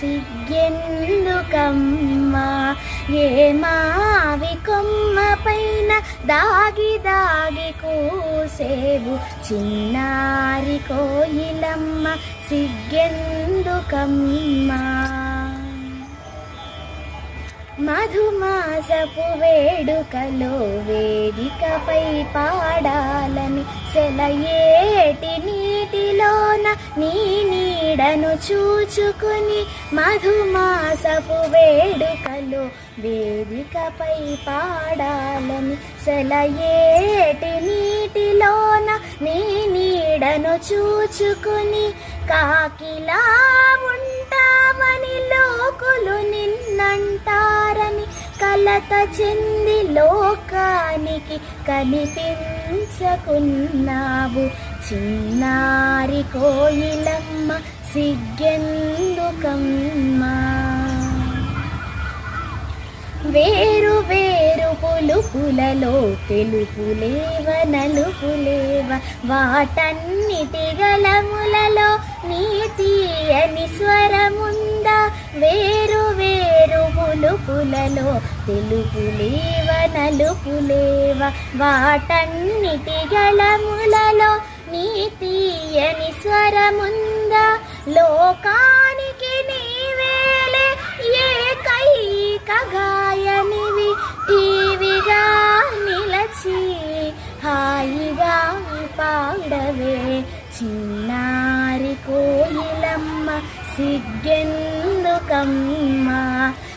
సిగ్గెందుకమ్మ ఏ మావి కొమ్మ పైన దాగి దాగి కూసేవు చిన్నారి కోయిలమ్మ సిగ్గెందుకమ్మా. మధుమాసపు వేడుకలో వేదికపై పాడాలని సెలయేటి నీ నీడను చూచుకుని మధుమాసపు వేడుకలు వేదికపై పాడాలని సెలయేటి నీటిలోన నీ నీడను చూచుకుని కాకిలా ఉంటామని లోకులు నిన్నంటారని కలత చెంది లోకానికి కనిపించకున్నావు చిన్నారి కోయిలమ్మ సిగ్గెందుకమ్మా? వేరు వేరు పులుపులలో తెలుపులేవ నలుపులేవ వాటన్నిటి గలములలో నీతియని స్వరముందా? వేరు వేరు పులుపులలో తెలుపులేవ నలుపులేవ వాటన్నిటి గలములలో నీతియని స్వరముందా? లోకానికి నీవేలే ఏకైక గాయనివి టీవిగా నిలచి హాయిగా పాడవే. చిన్నారి కోయిలమ్మ సిగ్గెన్ సిగ్గెందుకమ్మ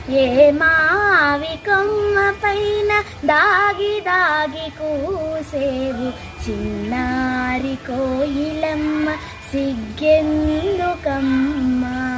ఏ మావి కొమ్మ పైన దాగి దాగి కూసేవు. చిన్నారి కోయిలమ్మ సిగ్గెందుకమ్మా?